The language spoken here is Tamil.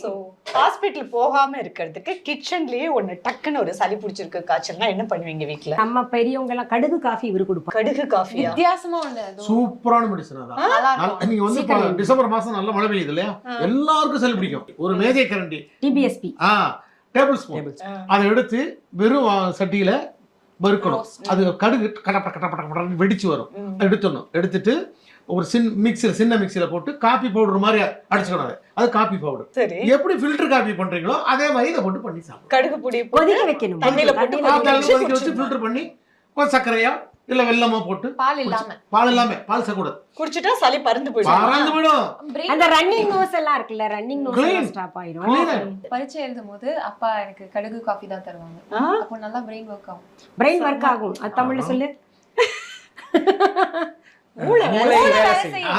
ஸோ ஹாஸ்பிட்டல் போகாம இருக்கிறதுக்கு கிச்சன்லயே ஒண்ணு டக்குன்னு ஒரு சளி பிடிச்சிருக்கு காய்ச்சல்னா என்ன பண்ணுவீங்க வீட்ல? நம்ம பெரியவங்க எல்லாம் கடுகு காஃபி இவரு கொடுப்பாங்க கடுகு காஃபியா வித்தியாசமா ஒண்ணு சூப்பரான மெடிசன் அதான் நீங்க வந்து இப்ப டிசம்பர் மாசம் நல்ல மழை பெய்யுது இல்லையா? எல்லாருக்கும் சளி பிடிக்கும். ஒரு மேஜை கரண்டி. டிபிஎஸ்பி ஆ டேபிள் ஸ்பூன் அதை எடுத்து வெறும் சட்டியில வறுக்கணும். அது கடுகு கடப்பட கடப்பட கடப்படன்னு வெடிச்சு வரும். எடுத்துடணும். எடுத்துட்டு ஒரு சின் மிக்சியில் சின்ன மிக்சியில போட்டு காபி பவுடர் மாதிரி அடிச்சுக்கணும் அதை. அது காபி பவுடர் சரி. எப்படி ஃபில்டர் காபி பண்றீங்களோ அதே மாதிரி இதை போட்டு பண்ணி சாப்பிடணும். கடுகு பொடி கொதிக்க வைக்கணும்? தண்ணியில போட்டு வச்சு ஃபில்டர் பண்ணி கொஞ்சம் சர்க்கரையா இல்ல வெல்லமா போட்டு பால் இல்லாம. பால் இல்லாம பால் சேர்க்கூடாது குடிச்சிட்டா சளி பறந்து போயிடும். பறந்து விடும் Brain அந்த ரன்னிங் நோஸ் எல்லாம் இருக்குல்ல ரன்னிங் நோஸ் ஸ்டாப் ஆயிடும். பரீட்சை எழுதும் போது அப்பா எனக்கு கடுகு காஃபி தான் தருவாங்க? அப்போ நல்லா பிரெயின் ஒர்க் ஆகும். பிரெயின் ஒர்க் ஆகும். அது தமிழ்ல சொல்லு. மூளை மூளை வேலை செய்யும்.